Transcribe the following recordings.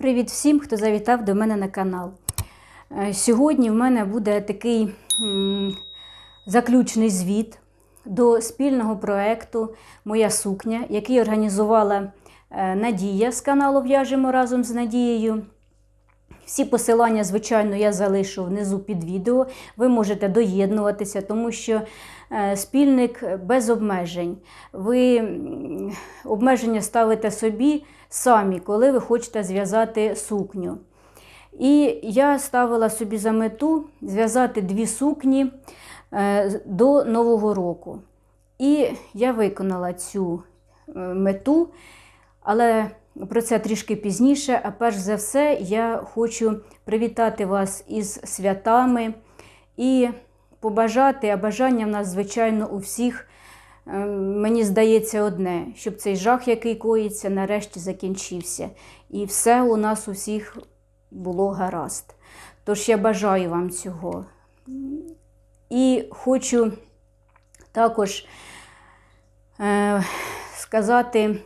Привіт всім, хто завітав до мене на канал. Е, Сьогодні в мене буде такий заключний звіт до спільного проєкту Моя сукня, який організувала е, Надія з каналу В'яжемо разом з Надією. Всі посилання, звичайно, я залишу внизу під відео. Ви можете доєднуватися, тому що спільник без обмежень. Ви обмеження ставите собі самі, коли ви хочете зв'язати сукню. І я ставила собі за мету зв'язати дві сукні е, до Нового року. І я виконала цю е, мету, але про це трішки пізніше. А перш за все, я хочу привітати вас із святами і побажати, а бажання в нас, звичайно, у всіх, е, мені здається, одне, щоб цей жах, який коїться, нарешті закінчився. І все у нас у всіх було гаразд. Тож я бажаю вам цього. І хочу також е, сказати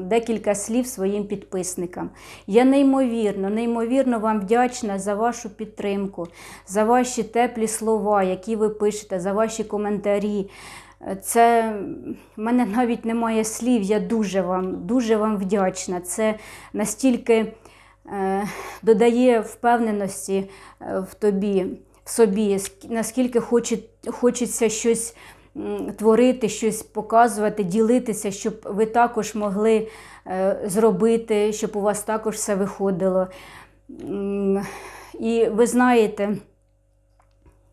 декілька слів своїм підписникам. Я неймовірно, неймовірно вам вдячна за вашу підтримку, за ваші теплі слова, які ви пишете, за ваші коментарі. Це в мене навіть немає слів. Я дуже вам, дуже вам вдячна. Це настільки е, додає впевненості е, в тобі, в собі, наскільки хоче, хочеться щось творити, щось показувати, ділитися, щоб ви також могли е, зробити, щоб у вас також все виходило. І ви знаєте,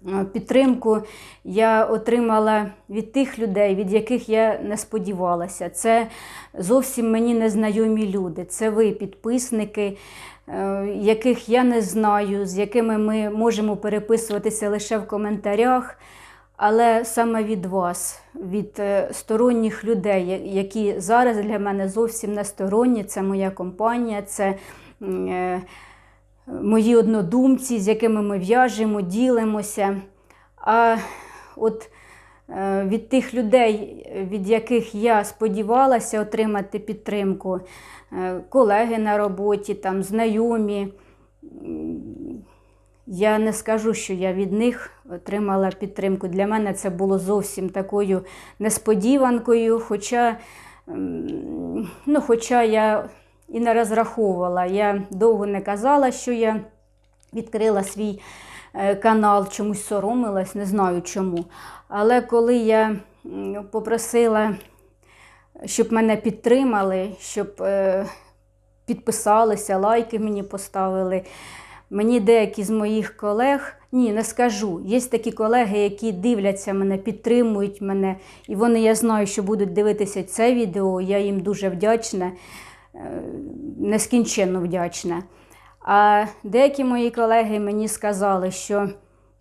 е, підтримку я отримала від тих людей, від яких я не сподівалася. Це зовсім мені незнайомі люди. Це ви, підписники, е, яких я не знаю, з якими ми можемо переписуватися лише в коментарях. Але саме від вас, від е, сторонніх людей, які зараз для мене зовсім не сторонні, це моя компанія, це е, мої однодумці, з якими ми в'яжемо, ділимося. А от е, від тих людей, від яких я сподівалася отримати підтримку, колеги на роботі, там, знайомі, я не скажу, що я від них отримала підтримку. Для мене це було зовсім такою несподіванкою, хоча, ну, хоча я і не розраховувала. Я довго не казала, що я відкрила свій е, канал, чомусь соромилась, не знаю чому. Але коли я попросила, щоб мене підтримали, щоб е, підписалися, лайки мені поставили. Мені деякі з моїх колег, ні, не скажу. Є такі колеги, які дивляться мене, підтримують мене, і вони, я знаю, що будуть дивитися це відео. Я їм дуже вдячна, е, нескінченно вдячна. А деякі мої колеги мені сказали, що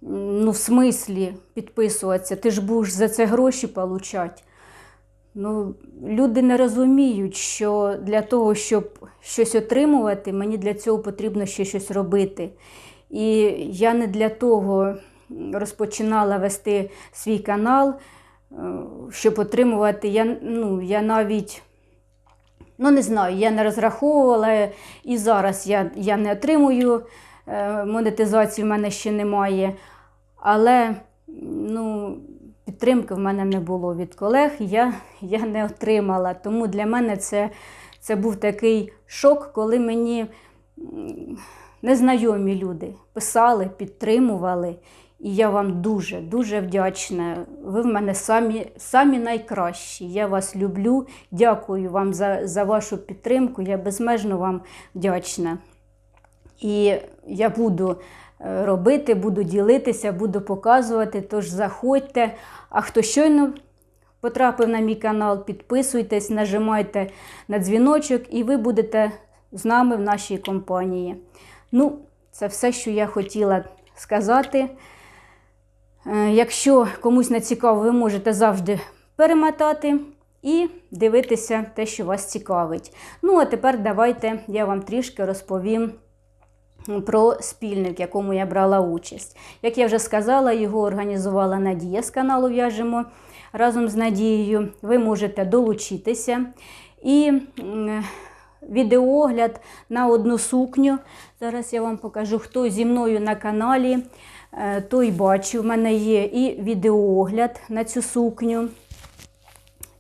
ну, в смислі підписуватися, ти ж будеш за це гроші получати. Ну, люди не розуміють, що для того, щоб щось отримувати, мені для цього потрібно ще щось робити. І я не для того розпочинала вести свій канал, е, щоб отримувати. Я, ну, я навіть ну не знаю, я не розраховувала і зараз я, я не отримую е, монетизації, в мене ще немає. Але ну, підтримки в мене не було від колег, я, я не отримала. Тому для мене це, це був такий шок, коли мені незнайомі люди писали, підтримували. І я вам дуже, дуже вдячна. Ви в мене самі, самі найкращі. Я вас люблю. Дякую вам за, за вашу підтримку. Я безмежно вам вдячна. І я буду робити, буду ділитися, буду показувати. Тож заходьте. А хто щойно потрапив на мій канал, підписуйтесь, нажимайте на дзвіночок, і ви будете з нами в нашій компанії. Ну, це все, що я хотіла сказати. Е, Якщо комусь не цікаво, ви можете завжди перемотати і дивитися те, що вас цікавить. Ну, а тепер давайте я вам трішки розповім про спільник, в якому я брала участь. Як я вже сказала, його організувала Надія з каналу В'яжемо разом з Надією. Ви можете долучитися і відеоогляд на одну сукню. Зараз я вам покажу, хто зі мною на каналі, е, той бачив. У мене є і відеоогляд на цю сукню,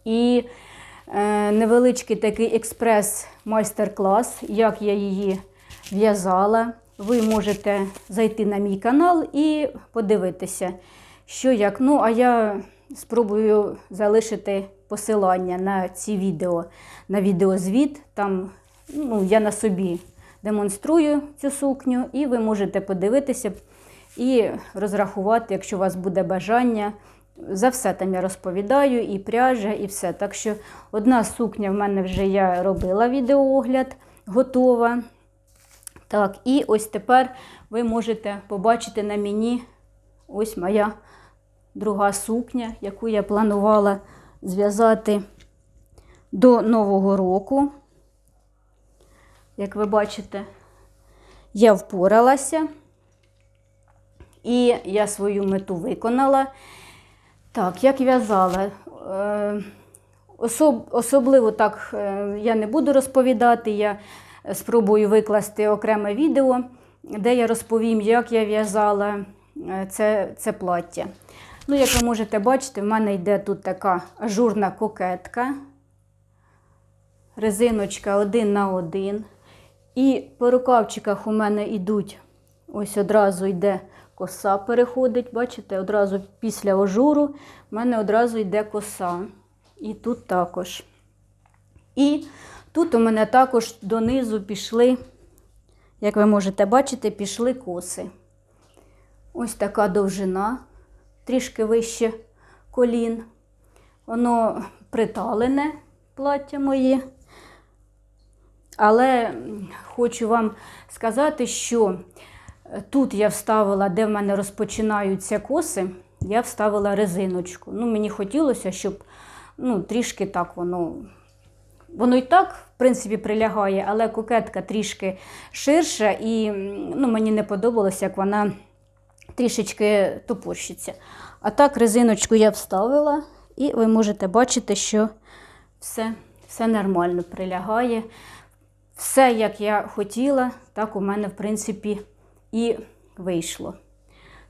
і е, невеличкий такий експрес-майстер-клас, як я її в'язала. Ви можете зайти на мій канал і подивитися, що як. Ну, а я спробую залишити посилання на ці відео, на відеозвіт. Там ну, я на собі демонструю цю сукню, і ви можете подивитися і розрахувати, якщо у вас буде бажання. За все там я розповідаю, і пряжа, і все. Так що одна сукня в мене вже я робила відеоогляд, готова. Так, і ось тепер ви можете побачити на мені ось моя друга сукня, яку я планувала зв'язати до Нового року. Як ви бачите, я впоралася і я свою мету виконала. Так, як в'язала. Е, особ, особливо так е, я не буду розповідати. Я спробую викласти окреме відео, де я розповім, як я в'язала е, це, це плаття. Ну, як ви можете бачити, в мене йде тут така ажурна кокетка, резиночка один на один. І по рукавчиках у мене йдуть, ось одразу йде коса переходить, бачите, одразу після ажуру в мене одразу йде коса. І тут також. І тут у мене також донизу пішли, як ви можете бачити, пішли коси. Ось така довжина, трішки вище колін. Воно приталене плаття моє. Але хочу вам сказати, що тут я вставила, де в мене розпочинаються коси, я вставила резиночку. Ну, Мені хотілося, щоб ну, трішки так воно. Воно і так, в принципі, прилягає, але кокетка трішки ширша, і ну, мені не подобалося, як вона трішечки топорщиться. А так, резиночку я вставила, і ви можете бачити, що все, все нормально прилягає. Все, як я хотіла, так у мене, в принципі, і вийшло.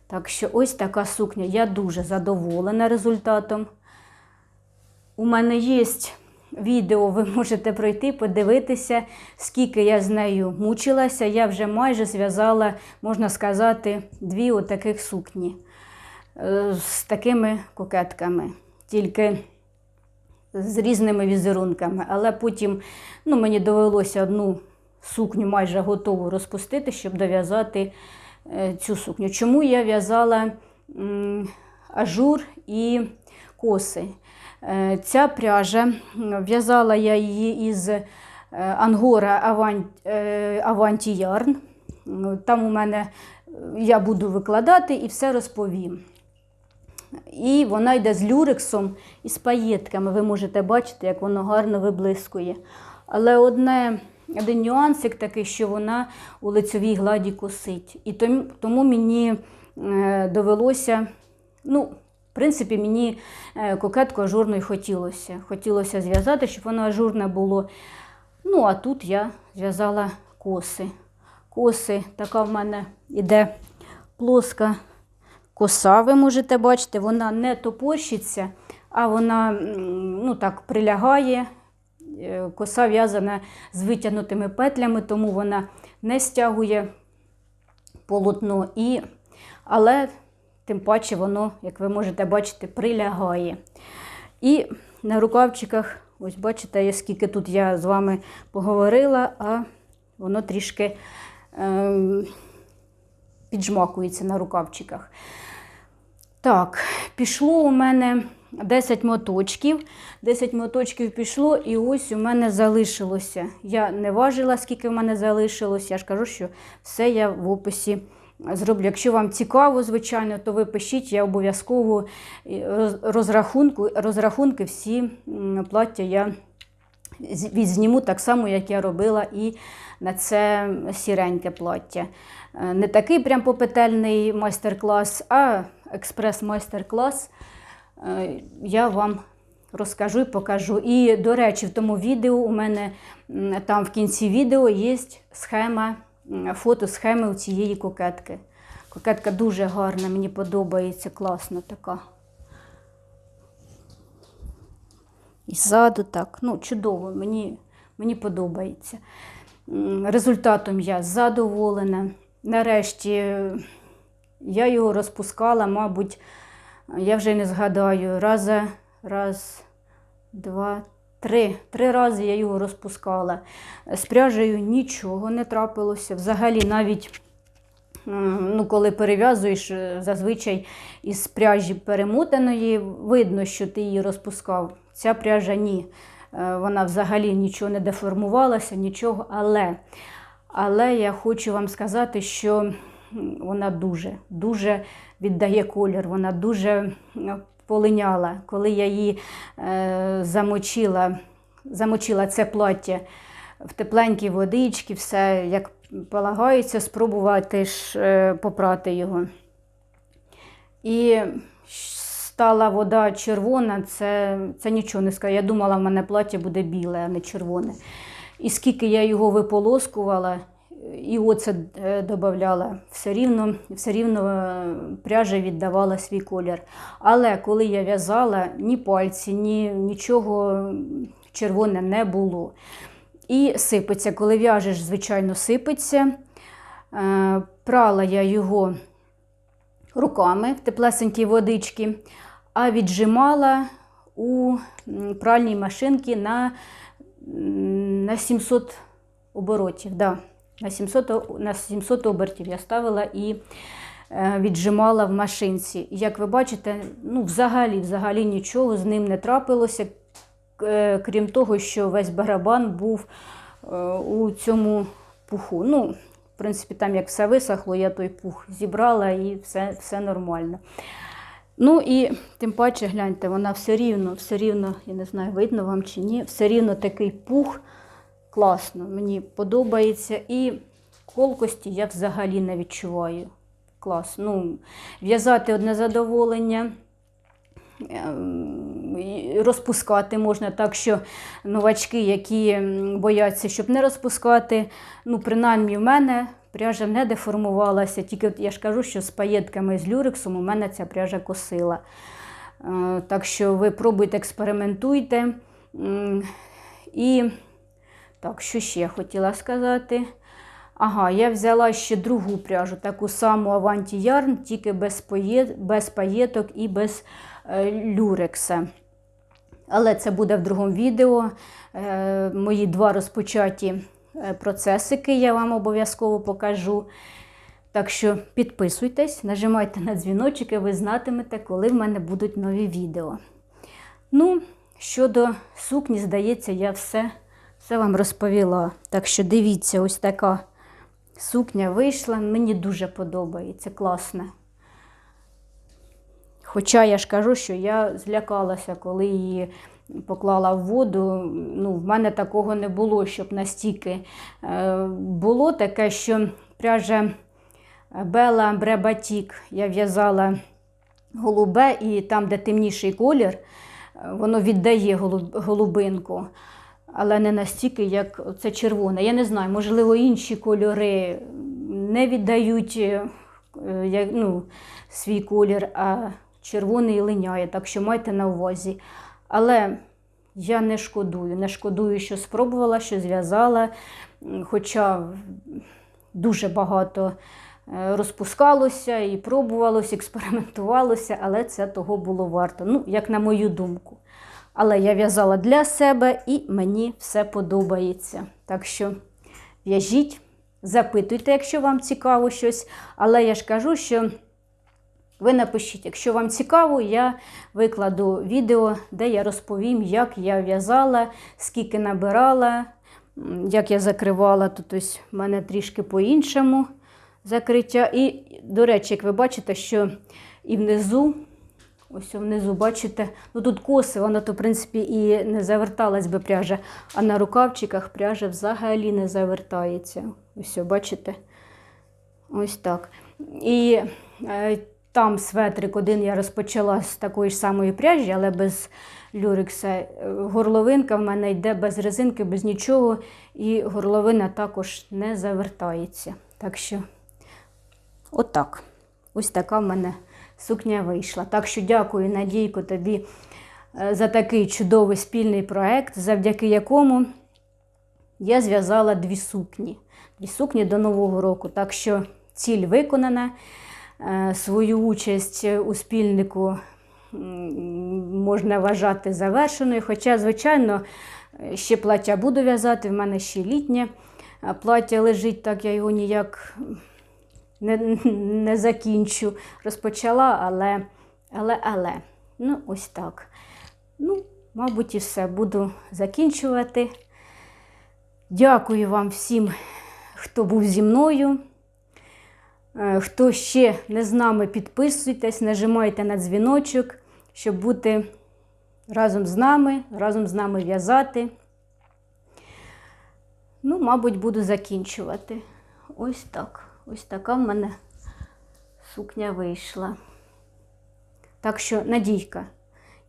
Так що ось така сукня. Я дуже задоволена результатом. У мене є відео, ви можете пройти, подивитися, скільки я з нею мучилася. Я вже майже зв'язала, можна сказати, дві отаких сукні е, з такими кокетками. Тільки з різними візерунками. Але потім ну, мені довелося одну сукню майже готову розпустити, щоб дов'язати е, цю сукню. Чому я в'язала ажур і коси? Е, Ця пряжа, в'язала я її із е, Ангора Аванті Ярн. Там у мене е, я буду викладати і все розповім. І вона йде з люрексом і з паєтками. Ви можете бачити, як воно гарно виблискує. Але одне, один нюансик такий, що вона у лицьовій гладі косить. І тому, мені е, довелося, ну, в принципі, мені е, кокетку ажурної хотілося. Хотілося зв'язати, щоб воно ажурне було. Ну, а тут я зв'язала коси. Коси, така в мене іде плоска коса, ви можете бачити, вона не топорщиться, а вона ну, так прилягає. Е, Коса в'язана з витягнутими петлями, тому вона не стягує полотно, і... але тим паче воно, як ви можете бачити, прилягає. І на рукавчиках, ось бачите, скільки тут я з вами поговорила, а воно трішки. Ем піджмакується на рукавчиках. Так, пішло у мене 10 моточків. 10 моточків пішло, і ось у мене залишилося. Я не важила, скільки в мене залишилося. Я ж кажу, що все я в описі зроблю. Якщо вам цікаво, звичайно, то ви пишіть, я обов'язково розрахунку, розрахунки всі плаття я відзніму так само, як я робила і на це сіреньке плаття. Е, Не такий прям попетельний майстер-клас, а експрес-майстер-клас. Е, Я вам розкажу і покажу. І, до речі, в тому відео у мене там в кінці відео є схема, фото схеми у цієї кокетки. Кокетка дуже гарна, мені подобається, класна така. І ззаду так. Ну, чудово, мені, мені подобається. Результатом я задоволена. Нарешті я його розпускала, мабуть, я вже не згадаю, раз, раз, два, три. Три рази я його розпускала. З пряжею нічого не трапилося. Взагалі навіть ну, коли перев'язуєш, е, зазвичай із пряжі перемотаної, видно, що ти її розпускав. Ця пряжа ні. Е, Вона взагалі нічого не деформувалася, нічого. Але, але я хочу вам сказати, що вона дуже, дуже віддає колір, вона дуже полиняла. Коли я її е, замочила, замочила це плаття в тепленькій водичці, все як полагається, спробувати ж е, попрати його. І стала вода червона, це, це нічого не скажу. Я думала, в мене плаття буде біле, а не червоне. І скільки я його виполоскувала, і оце е, додавала, все рівно, все рівно е, пряжа віддавала свій колір. Але коли я в'язала, ні пальці, ні нічого червоне не було. І сипеться. Коли в'яжеш, звичайно, сипеться. Е, Прала я його руками в теплесенькій водичці, а віджимала у пральній машинці на, на 700 оборотів. Да. На 700, на 700 обертів я ставила і е, віджимала в машинці. Як ви бачите, ну, взагалі, взагалі нічого з ним не трапилося, е, крім того, що весь барабан був е, у цьому пуху. Ну, в принципі, там як все висохло, я той пух зібрала і все, все нормально. Ну і тим паче, гляньте, вона все рівно, все рівно, я не знаю, видно вам чи ні, все рівно такий пух. Класно, мені подобається. І колкості я взагалі не відчуваю. Клас. Ну, в'язати одне задоволення. Ем, Розпускати можна так, що новачки, які бояться, щоб не розпускати, ну, принаймні в мене пряжа не деформувалася. Тільки от я ж кажу, що з паєтками з люрексом у мене ця пряжа косила. Е, Так що ви пробуйте, експериментуйте. І так, що ще я хотіла сказати? Ага, я взяла ще другу пряжу, таку саму Avanti Yarn, тільки без, пає... без паєток і без е, люрекса. Але це буде в другому відео. Е, мої два розпочаті е, процесики я вам обов'язково покажу. Так що підписуйтесь, нажимайте на дзвіночок, і ви знатимете, коли в мене будуть нові відео. Ну, щодо сукні, здається, я все, все вам розповіла. Так що дивіться, ось така сукня вийшла. Мені дуже подобається, класна. Хоча я ж кажу, що я злякалася, коли її поклала в воду. Ну, в мене такого не було, щоб настільки Е, було таке, що пряжа Бела Бребатік я в'язала голубе, і там, де темніший колір, воно віддає голубинку. Але не настільки, як це червоне. Я не знаю, можливо, інші кольори не віддають е, ну, свій колір, а червоний линяє. Так що майте на увазі. Але я не шкодую. Не шкодую, що спробувала, що зв'язала. Хоча дуже багато е, розпускалося і пробувалося, експериментувалося, але це того було варто. Ну, як на мою думку. Але я в'язала для себе і мені все подобається. Так що в'яжіть, запитуйте, якщо вам цікаво щось. Але я ж кажу, що ви напишіть, якщо вам цікаво, я викладу відео, де я розповім, як я в'язала, скільки набирала, як я закривала. Тут ось в мене трішки по-іншому закриття. І, до речі, як ви бачите, що і внизу, ось внизу, бачите, ну тут коси, вона то, в принципі, і не заверталась би пряжа, а на рукавчиках пряжа взагалі не завертається. Ось, бачите? Ось так. І е, там светрик один я розпочала з такої ж самої пряжі, але без люрекса. Е, Горловинка в мене йде без резинки, без нічого, і горловина також не завертається. Так що, отак. Ось така в мене сукня вийшла. Так що дякую, Надійко, тобі е, за такий чудовий спільний проект, завдяки якому я зв'язала дві сукні. Дві сукні до Нового року. Так що ціль виконана. Е, Свою участь у спільнику можна вважати завершеною. Хоча, звичайно, ще плаття буду в'язати, в мене ще літнє плаття лежить, так я його ніяк не, не закінчу. Розпочала, але, але, але. Ну, ось так. Ну, мабуть, і все. Буду закінчувати. Дякую вам всім, хто був зі мною. Е, Хто ще не з нами, підписуйтесь, нажимайте на дзвіночок, щоб бути разом з нами, разом з нами в'язати. Ну, мабуть, буду закінчувати. Ось так. Ось така в мене сукня вийшла. Так що, Надійка,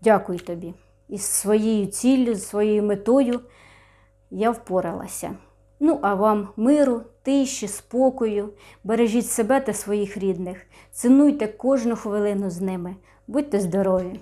дякую тобі. Із своєю ціллю, з своєю метою я впоралася. Ну, а вам миру, тиші, спокою, бережіть себе та своїх рідних, цінуйте кожну хвилину з ними. Будьте здорові!